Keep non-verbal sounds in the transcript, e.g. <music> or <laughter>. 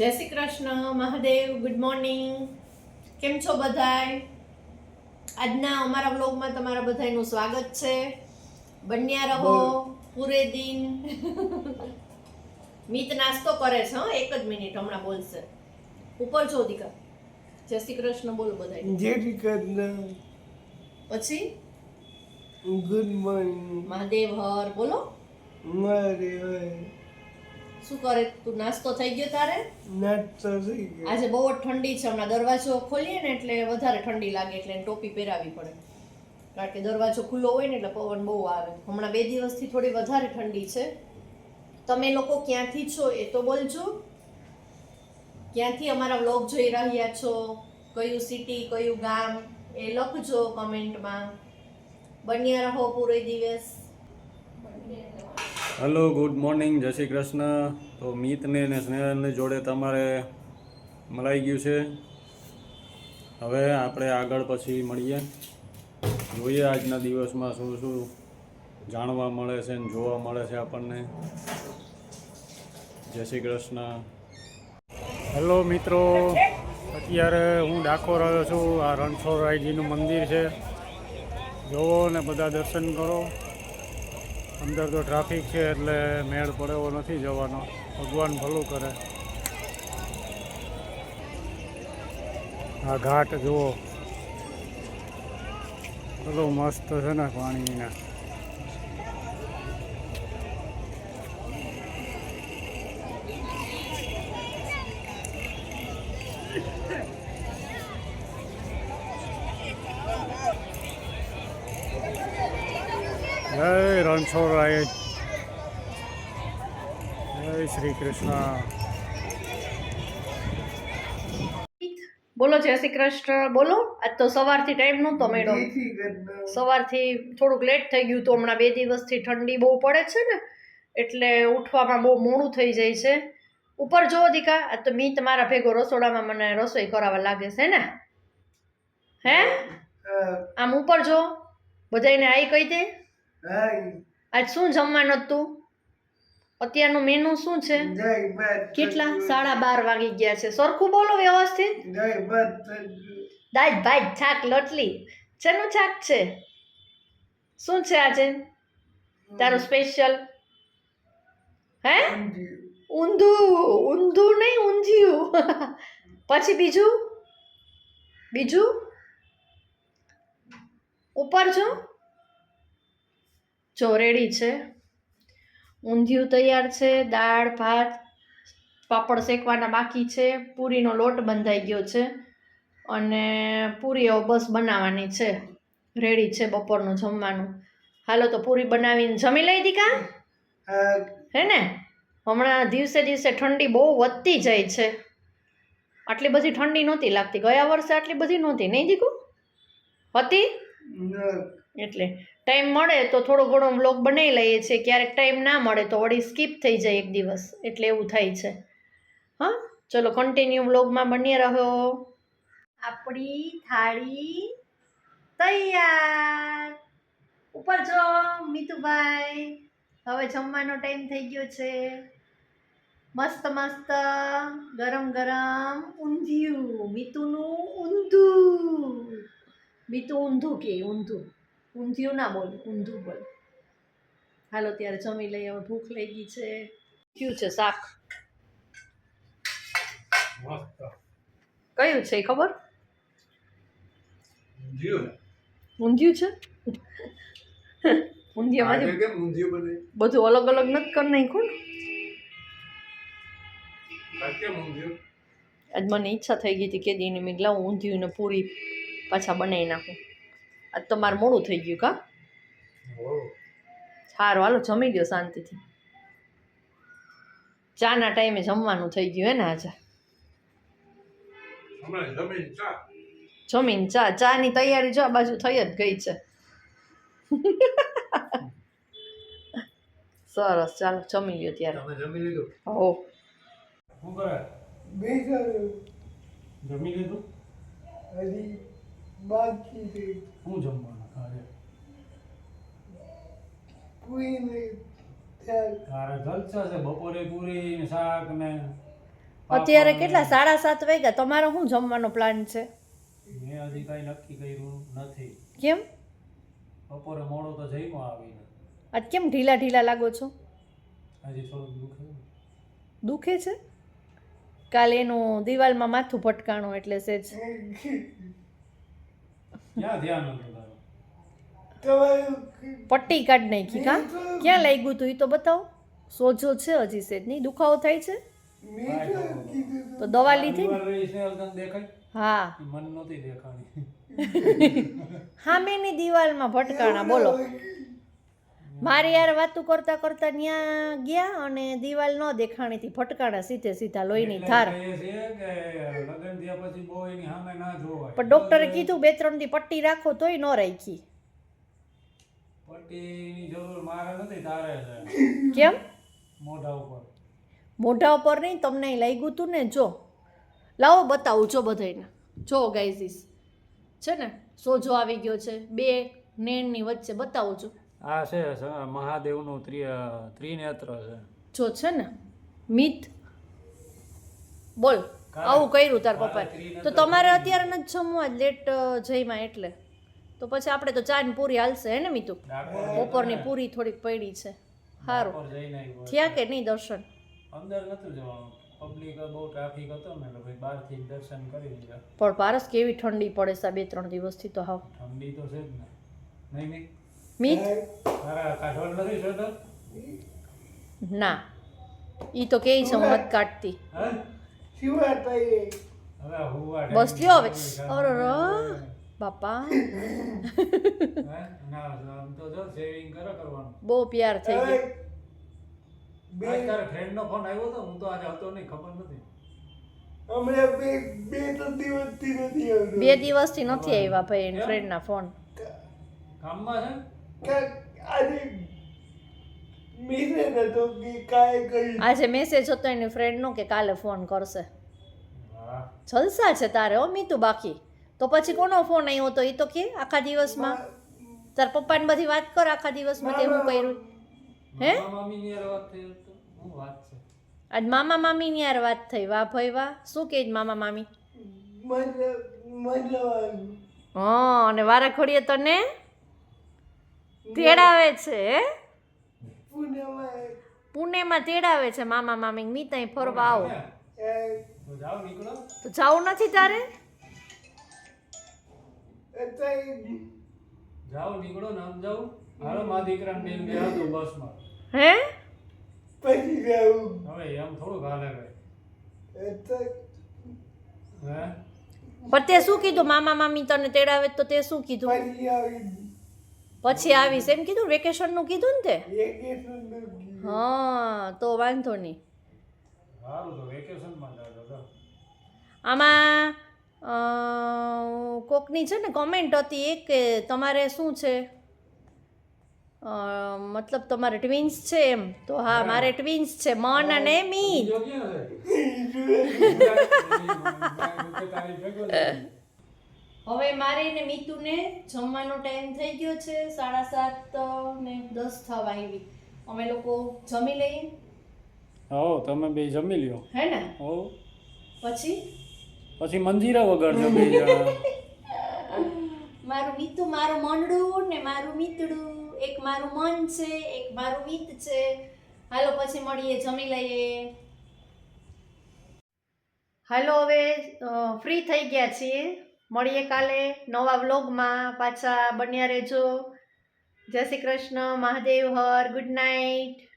જય Shri Krishna Mahadev good morning કેમ છો બધાય? આજના અમારા બ્લોગમાં તમારા બધાયનું સ્વાગત છે. બન્યા રહો પૂરે દિન. મિત નાસ્તો કરે છે હં એક જ મિનિટ હમણાં બોલશે. ઉપર છો દીકરા. જય શ્રી કૃષ્ણ બોલો બધાય. જય શ્રી કૃષ્ણ. પછી? ગુડ મોર્નિંગ મહાદેવ હર બોલો. મહાદેવ હવે શું કરે? તું નાસ્તો થઈ ગયો તારે? નાસ્તો થઈ ગયો. આજે બહુ જ ઠંડી છે હમણાં દરવાજો ખોલીએ ને એટલે વધારે ઠંડી લાગે એટલે ટોપી પહેરાવી પડે. કારણ કે દરવાજો ખુલ્લો હોય ને એટલે પવન બહુ આવે. હમણાં બે દિવસથી થોડી વધારે ઠંડી છે. તમે લોકો ક્યાંથી છો એ તો બોલજો. ક્યાંથી અમારા વ્લોગ જોઈ રહ્યા છો? કયું સિટી કયું ગામ? એ લખજો કમેન્ટમાં. બન્યા રહો પૂરો દિવસ. હેલો ગુડ મોર્નિંગ જય શ્રી કૃષ્ણ. તો મિતને અને સ્નેહલની જોડે તમારે મળાઈ ગયું છે. હવે આપણે આગળ પછી મળીએ. જોઈએ આજના દિવસમાં શું શું જાણવા મળે છે ને જોવા મળે છે આપણને. જય શ્રી કૃષ્ણ. હેલો મિત્રો. અત્યારે હું ડાકોર આવ્યો છું. આ રણછોડરાયજીનું મંદિર છે. જોવો ને બધા દર્શન કરો. અંદર તો ટ્રાફિક છે એટલે મેળ પડે એવો નથી જવાનો. ભગવાન ભલું કરે. આ ઘાટ જુઓ. બધું મસ્ત છે ને પાણીના જય રણછોડરાય જય શ્રી કૃષ્ણ. બોલો જય શ્રી કૃષ્ણ. બોલો આજ તો સવારથી ટાઈમ નહોતો મેડમ સવારથી થોડુંક લેટ થઈ ગયું તો હમણાં બે દિવસથી ઠંડી બહુ પડે છે ને એટલે ઉઠવામાં બહુ મોડું થઈ જાય છે. ઉપર જોવો દીકા આ તો મી તમારા ભેગો રસોડામાં મને રસોઈ કરાવવા લાગે છે ને. હે? આમ ઉપર જો બધાયને આઈ કહી દે. આજ શું જમવાનું હતું? અત્યારનું મેનુ શું છે? કેટલા? સાડા બાર વાગી ગયા છે. સરખું બોલો વ્યવસ્થિત. દાજ ભાઈ છાક લોટલી. શેનું છાક છે? શું છે આજે? તારું સ્પેશિયલ હે? ઊંધું. ઊંધું નહીં ઊંધિયું. પછી બીજું? બીજું? ઉપર જો. જો રેડી છે ઊંધિયું તૈયાર છે દાળ ભાત પાપડ શેકવાના બાકી છે પૂરીનો લોટ બંધાઈ ગયો છે અને પૂરીઓ બસ બનાવવાની છે રેડી છે બપોરનું જમવાનું. હાલો તો પૂરી બનાવીને જમી લઈ દીકા? હે ને? હમણાં દિવસે દિવસે ઠંડી બહુ વધતી જાય છે. આટલી બધી ઠંડી નહોતી લાગતી. ગયા વર્ષે આટલી બધી નહોતી નહીં દીકું? હતી? એટલે ટાઈમ મળે તો થોડો ઘણો વ્લોગ બનાવી લઈએ છીએ. ક્યારેક ટાઈમ ના મળે તો વળી સ્કીપ થઈ જાય એક દિવસ. એટલે એવું થાય છે. હા? ચલો કન્ટિન્યુ વ્લોગમાં બની રહ્યો આપણી થાળી તૈયાર. ઉપર જો, મીતુભાઈ. હવે જમવાનો ટાઈમ થઈ ગયો છે. મસ્ત મસ્ત, ગરમ ગરમ ઊંધિયું. મીતુનું ઊંધું. મિતુ ઊંધું કે ઊંધું? ઊંધિયું ના બોલ ઊંધું બોલ. હાલો ત્યારે જમી લઈએ હવે ભૂખ લઈ ગઈ છે. કયું છે શાક? કયું છે ખબર? ઊંધિયું. છે? ઊંધિયામાંથી બધું અલગ અલગ નથી કરી નાખ્યું ને? આજ મને ઈચ્છા થઈ ગઈ હતી કે દીને મેં લાવું ઊંધિયું ને પૂરી પાછા બનાવી નાખું. આજ તો મારે મોડું થઈ ગયું કા? સારું હાલો જમી ગયો શાંતિથી. ચાના ટાઈમે જમવાનું થઈ ગયું હે ને આજે. જમીન ચા. ચાની તૈયારી જો આ બાજુ થઈ જ ગઈ છે. સરસ ચાલો જમી ગયો ત્યારે. હો. શું કરે જમી લીધું? બાકી છે શું જમવાનું? પૂરીને ત્યાં તારે જલસા છે બપોરે પૂરી ને શાક ને અત્યારે કેટલા? સાડા સાત વાગ્યા. તમારો શું જમવાનો પ્લાન છે? મેં હજી કઈ નક્કી કર્યું નથી. કેમ? બપોરે મોડો તો જઈમાં આવીને. આજ કેમ ઢીલા ઢીલા લાગો છો? હજી થોડું દુખે દુખે છે? કાલે એનું દિવાલમાં માથું ભટકાણું એટલે સેજ ક્યાં ધ્યાન હતું તારું? પટ્ટી કાઢ નાખી કા? ક્યાં લાગ્યું તું એ તો બતાવો. સોજો છે હજી સેજ નહીં દુખાવો થાય છે? તો. દવા લીધી હા. મન નહોતી દેખાણી. <laughs> હામેની દિવાલમાં ભટકાણા બોલો. મારી યાર વાતું કરતા કરતા ત્યાં ગયા અને દિવાલ ન દેખાણીથી ફટકાણા સીધે સીધા લોહીની ધાર. પણ ડોક્ટરે કીધું બે ત્રણ દી પટ્ટી રાખો તોય ન રાખી. પટ્ટીની જરૂર મારે નથી તારે કેમ? મોઢા ઉપર. મોઢા ઉપર નહીં તમને લાગ્યું તું ને જો. લાવો બતાવું જો બધાને જો ગાઈઝીસ. છે ને? સોજો આવી ગયો છે. બે નેણની વચ્ચે બતાવું છું. આ છે મહાદેવનું ત્રિ ત્રિનેત્ર છે. જો છે ને મિત બોલ આવું કર્યું તાર પપ્પાએ. તો તમારે અત્યારે નથી જમવા લેટ જઈમાં એટલે. તો પછી આપણે તો ચા ને પૂરી હાલશે હે ને મીતુ? બપોરની પૂરી થોડીક પડી છે. સારું થયા કે નહીં દર્શન? અંદર નતું જવાનું. પબ્લિક બહુ ટ્રાફિક હતો ને એટલે ભાઈ બહારથી દર્શન કરી લીધા. પણ પારસ કેવી ઠંડી પડે છે બે ત્રણ દિવસથી તો હાવ. ઠંડી તો છે જ ને. નહીં નહીં. સ્વેટર ના. ઈ તો કે સંમત કાઢતી. બસ લ્યો હવે અરે બાપા હે? ના આમ તો જો સેવિંગ કરે કરવાનું. બહુ પ્યાર થઈ ગયો. બે તારા ફ્રેન્ડનો ફોન આવ્યો હતો હું તો આજે હતો નહીં ખબર નથી. હમણાં બે બે ત્રણ દિવસથી નથી આવતો. બે દિવસથી નથી આવ્યા ભાઈ ફોન કામમાં છે? આજે મેસેજ હતો કે કાંઈ કરી આજે મેસેજ હતો એની ફ્રેન્ડનો કે કાલે ફોન કરશે. જલસા છે તારે હો મીતુ બાકી. તો પછી કોનો ફોન આવ્યો હતો? એ તો કે આખા દિવસમાં. તાર પપ્પાને બધી વાત કર આખા દિવસમાં તે હું કર્યું. હે? મામા મામીની હારે વાત થઈ તો હું વાત છે. આજ મામા મામીની યાર વાત થઈ. વાહ ભાઈ વાહ. શું છે મામા મામી? હા અને વારા ઘડીએ તને તેડાવે છે? પુણેમાં તેડાવે છે. મામા મામી મી ત્યાં ફરવા આવો. તો જવું નથી તારે? જાવ નીકળો નામ જાવ હાલો મા દીકરાને બેન ગયા તો બસમાં હે? પછી જાઉં. હવે એમ થોડુંક હાલે હે? પણ તે શું કીધું? મામા મામી તને તેડાવે તો તે શું કીધું? પછી આવી પછી આવીશ. એમ કીધું વેકેશનનું કીધું ને તે? હા તો વાંધો નહીં. આમાં કોકની છે ને કમેન્ટ હતી એક કે તમારે શું છે? મતલબ તમારે ટ્વિન્સ છે એમ. તો હા મારે ટ્વિન્સ છે મન અને મીત <laughs> બીજો ક્યાં છે તારી ભેગો છે. હવે મારે ને મીતુને જમવાનો ટાઈમ થઈ ગયો છે. સાડા સાત ને દસ થવા આવી. અમે લોકો જમી લઈએ. હો તમે બે જમી લ્યો. હે ને? હો. પછી? પછી મંજીરા વગર જમી મારું મીતુ મારું મંડું ને મારું મીતડું. એક મારું મન છે એક મારું મીત છે. હાલો પછી મળીએ જમી લઈએ. હાલો હવે ફ્રી થઈ ગયા છીએ. મળીએ કાલે નવા વ્લોગમાં. પાછા બન્યા રહેજો. જય શ્રી કૃષ્ણ. મહાદેવ. હર. Good night.